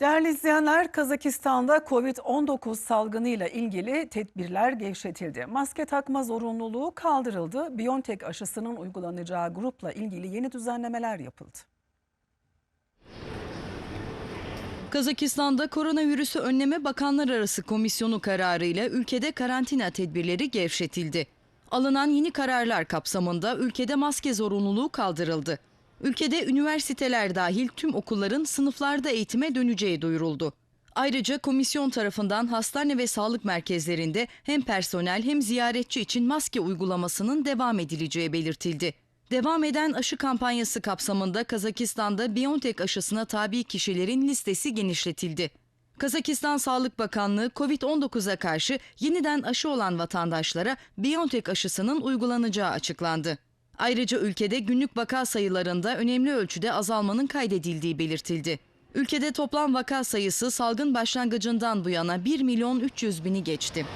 Değerli izleyenler, Kazakistan'da Covid-19 salgınıyla ilgili tedbirler gevşetildi. Maske takma zorunluluğu kaldırıldı. BioNTech aşısının uygulanacağı grupla ilgili yeni düzenlemeler yapıldı. Kazakistan'da koronavirüsü önleme bakanlar arası komisyonu kararıyla ülkede karantina tedbirleri gevşetildi. Alınan yeni kararlar kapsamında ülkede maske zorunluluğu kaldırıldı. Ülkede üniversiteler dahil tüm okulların sınıflarda eğitime döneceği duyuruldu. Ayrıca komisyon tarafından hastane ve sağlık merkezlerinde hem personel hem ziyaretçi için maske uygulamasının devam edileceği belirtildi. Devam eden aşı kampanyası kapsamında Kazakistan'da BioNTech aşısına tabi kişilerin listesi genişletildi. Kazakistan Sağlık Bakanlığı COVID-19'a karşı yeniden aşı olan vatandaşlara BioNTech aşısının uygulanacağı açıklandı. Ayrıca ülkede günlük vaka sayılarında önemli ölçüde azalmanın kaydedildiği belirtildi. Ülkede toplam vaka sayısı salgın başlangıcından bu yana 1 milyon 300 bini geçti.